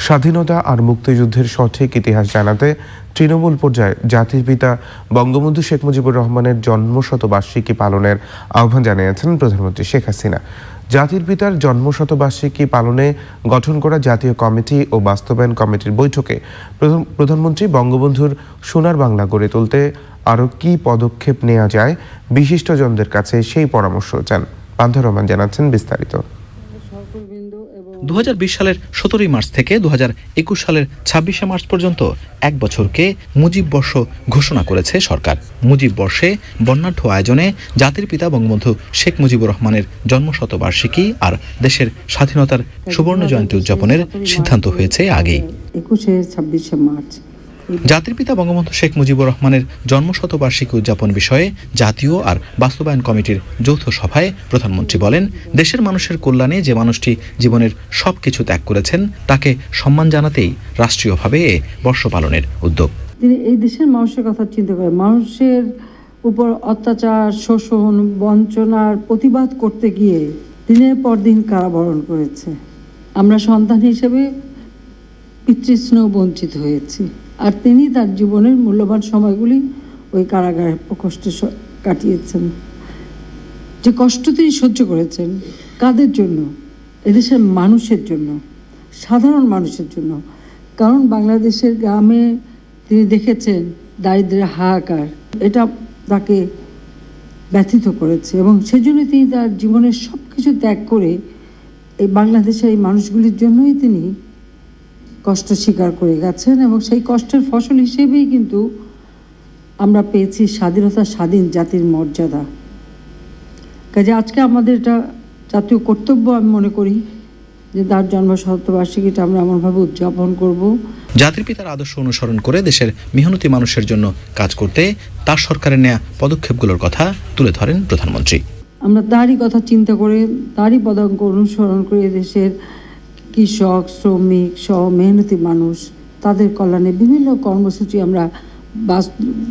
স্বাধীনতা আর মুক্তিযুদ্ধের সঠিক ইতিহাস জানাতে তৃণমূল পর্যায়ে জাতির পিতা বঙ্গবন্ধু শেখ মুজিবুর রহমানের জন্মশতবার্ষিকী পালনের আহ্বান জানিয়েছেন প্রধানমন্ত্রী শেখ হাসিনা। জাতির পিতার জন্মশতবার্ষিকী পালনে গঠন করা জাতীয় কমিটি ও বাস্তবায়ন কমিটির বৈঠকে প্রধান- প্রধানমন্ত্রী বঙ্গবন্ধুর সোনার বাংলা গড়ে তুলতে আরও কী পদক্ষেপ নেওয়া যায় বিশিষ্টজনদের কাছে সেই পরামর্শ চান। পান্থা রহমান জানাচ্ছেন বিস্তারিত। দু সালের সতেরোই মার্চ থেকে দুহাজার একুশ সালের ছাব্বিশে মার্চ পর্যন্ত এক বছরকে মুজিব বর্ষ ঘোষণা করেছে সরকার। মুজিব বর্ষে বর্ণাঢ্য আয়োজনে জাতির পিতা বঙ্গবন্ধু শেখ মুজিবুর রহমানের জন্মশতবার্ষিকী আর দেশের স্বাধীনতার সুবর্ণ জয়ন্তী উদযাপনের সিদ্ধান্ত হয়েছে আগেই। একুশে ছাব্বিশে মার্চ। জাতির পিতা বঙ্গবন্ধু শেখ মুজিবুর রহমানের জন্মশতবার্ষিকী উদযাপন বিষয়ে জাতীয় আর বাস্তবায়ন কমিটির যৌথ সভায় প্রধানমন্ত্রী বলেন, দেশের মানুষের কল্যাণে যে মানুষটি জীবনের সব কিছু ত্যাগ করেছেন, তাকে সম্মান জানাতেই রাষ্ট্রীয়ভাবে এ বর্ষ পালনের উদ্যোগ। তিনি এই দেশের মানুষের কথা চিন্তা করেন। মানুষের উপর অত্যাচার, শোষণ, বঞ্চনার প্রতিবাদ করতে গিয়ে দিনের পর দিন কারাবরণ করেছে। আমরা সন্তান হিসেবে পিতৃস্নেহ বঞ্চিত হয়েছি। আর তিনি তার জীবনের মূল্যবান সময়গুলি ওই কারাগারে স- কাটিয়েছেন। যে কষ্ট তিনি সহ্য করেছেন কাদের জন্য? এদেশের মানুষের জন্য, সাধারণ মানুষের জন্য। কারণ বাংলাদেশের গ্রামে তিনি দেখেছেন দারিদ্র্যের হাহাকার। এটা তাকে ব্যথিত করেছে এবং সেজন্য তিনি তার জীবনের সব কিছু ত্যাগ করে এই বাংলাদেশের এই মানুষগুলির জন্যই তিনি কষ্ট স্বীকার করে গেছেন এবং সেই কষ্টের ফসল হিসেবেই কিন্তু আমরা পেয়েছি স্বাধীনতা স্বাধীন জাতির মর্যাদা। কাজে আজকে আমাদের এটা জাতীয় কর্তব্য আমি মনে করি যে তার জন্ম শতবার্ষিকীটা আমরা এমনভাবে উদযাপন করব। জাতির পিতার আদর্শ অনুসরণ করে দেশের মেহনতি মানুষের জন্য কাজ করতে তার সরকারের নেয়া পদক্ষেপগুলোর কথা তুলে ধরেন প্রধানমন্ত্রী। আমরা তারই কথা চিন্তা করে তারই পদাঙ্ক অনুসরণ করে দেশের কৃষক, শ্রমিক সহ মেহনতি মানুষ, তাদের কল্যাণে বিভিন্ন কর্মসূচি আমরা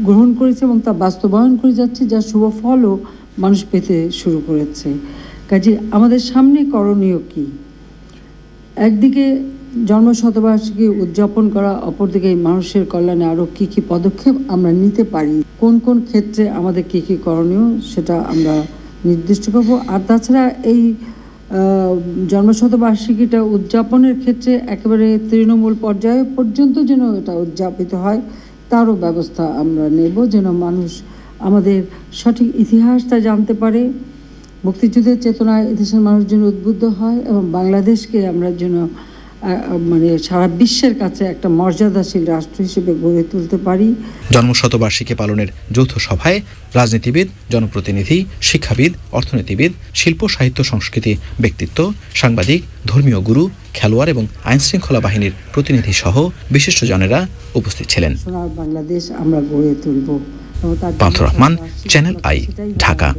গ্রহণ করেছি এবং তা বাস্তবায়ন করে যাচ্ছি যার শুভ ফলও মানুষ পেতে শুরু করেছে। কাজে আমাদের সামনে করণীয় কী? একদিকে জন্মশতবার্ষিকী উদযাপন করা, অপরদিকে মানুষের কল্যাণে আরও কী কী পদক্ষেপ আমরা নিতে পারি, কোন কোন ক্ষেত্রে আমাদের কী কী করণীয় সেটা আমরা নির্দিষ্ট করব। আর তাছাড়া এই জন্মশতবার্ষিকীটা উদযাপনের ক্ষেত্রে একেবারে তৃণমূল পর্যায়ে পর্যন্ত যেন এটা উদযাপিত হয়, তারও ব্যবস্থা আমরা নেব যেন মানুষ আমাদের সঠিক ইতিহাসটা জানতে পারে। মুক্তিযুদ্ধের চেতনায় এদেশের মানুষ যেন উদ্বুদ্ধ হয় এবং বাংলাদেশকে আমরা যেন মানে সারা বিশ্বের কাছে একটা মর্যাদাশীল রাষ্ট্র হিসেবে গড়ে তুলতে পারি। জন্মশতবার্ষিকী পালনের যৌথ সভায় রাজনীতিবিদ জনপ্রতিনিধি শিক্ষাবিদ অর্থনীতিবিদ শিল্প সাহিত্য সংস্কৃতি ব্যক্তিত্ব সাংবাদিক ধর্মীয় গুরু খেলোয়াড় এবং আইনশৃঙ্খলা বাহিনীর প্রতিনিধি সহ বিশিষ্টজনেরা উপস্থিত ছিলেন। সোনার বাংলাদেশ আমরা গড়ে তুলব। Pantho Rahman, channel i, Dhaka.